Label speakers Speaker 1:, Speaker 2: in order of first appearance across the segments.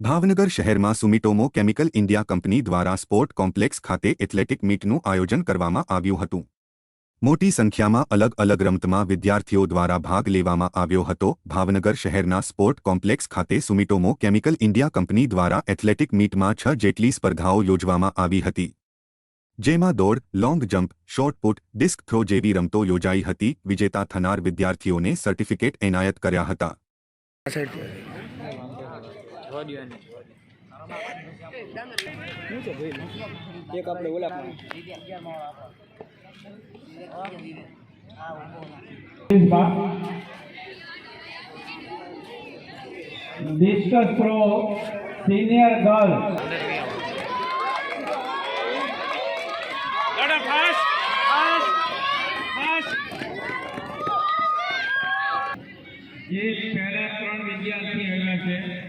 Speaker 1: ભાવનગર શહેરમાં Sumitomo chemical India company દ્વારા sport complex ખાતે એથ્લેટિક મીટનું આયોજન કરવામાં આવ્યું હતું. મોટી સંખ્યામાં અલગ અલગ રમતમાં વિદ્યાર્થીઓ દ્વારા ભાગ લેવામાં આવ્યો હતો. ભાવનગર શહેરના સ્પોર્ટ કોમ્પ્લેક્સ ખાતે સુમિટોમો કેમિકલ ઇન્ડિયા કંપની દ્વારા એથ્લેટિક મીટમાં છ જેટલી સ્પર્ધાઓ યોજવામાં આવી હતી. જેમાં દોડ, long jump shotput disc throw જેવી રમતો યોજાઈ હતી. વિજેતા થનાર વિદ્યાર્થીઓને સર્ટિફિકેટ એનાયત કર્યા હતા.
Speaker 2: આ સાઈડ
Speaker 3: એક આપણે ઓલા પણ
Speaker 4: discus throw senior girl જે પહેલા ત્રણ વિદ્યાર્થી આવ્યા છે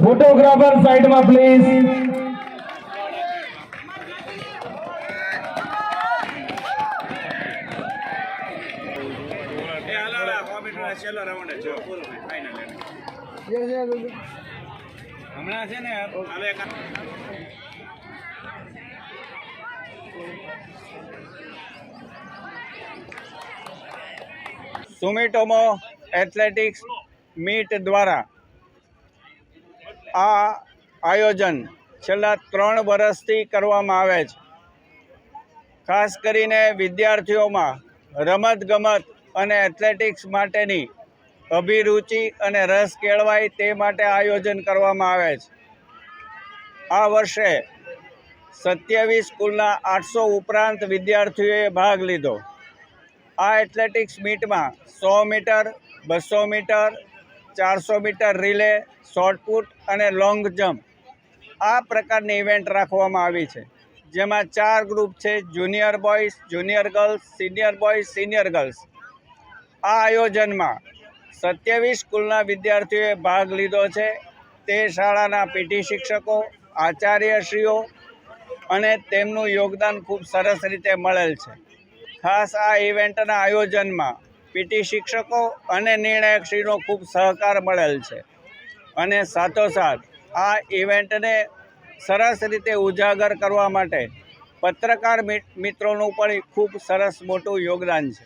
Speaker 4: ફોટોગ્રાફર સાઈડમાં પ્લીઝ
Speaker 2: હમણાં છે ને હવે સુમિટોમો એથ્લેટિક્સ મીટ દ્વારા આ આયોજન છેલ્લા ત્રણ વર્ષથી કરવામાં આવે છે. ખાસ કરીને વિદ્યાર્થીઓમાં રમતગમત અને એથ્લેટિક્સ માટેની અભિરુચિ અને રસ કેળવાય તે માટે આયોજન કરવામાં આવે છે. આ વર્ષે સત્યાવીસ સ્કૂલના આઠસો ઉપરાંત વિદ્યાર્થીઓએ ભાગ લીધો. આ એથ્લેટિક્સ મીટમાં સો મીટર, બસો મીટર, ચારસો મીટર રિલે શોર્ટપુટ અને લોંગ જમ્પ. આ પ્રકારની ઇવેન્ટ રાખવામાં આવી છે. જેમાં ચાર ગ્રુપ છે, junior boys, junior girls, senior boys, senior girls. આ આયોજનમાં સત્યાવીસ સ્કૂલના વિદ્યાર્થીઓએ ભાગ લીધો છે. તે શાળાના પીટી શિક્ષકો, આચાર્યશ્રીઓ અને તેમનું યોગદાન ખૂબ સરસ રીતે મળેલ છે. ખાસ આ ઇવેન્ટના આયોજનમાં પીટી શિક્ષકો અને નિર્ણાયકશ્રીનો ખૂબ સહકાર મળેલ છે. અને સાથોસાથ આ ઇવેન્ટને સરસ રીતે ઉજાગર કરવા માટે પત્રકાર મિત- મિત્રોનું પણ ખૂબ સરસ મોટું યોગદાન છે.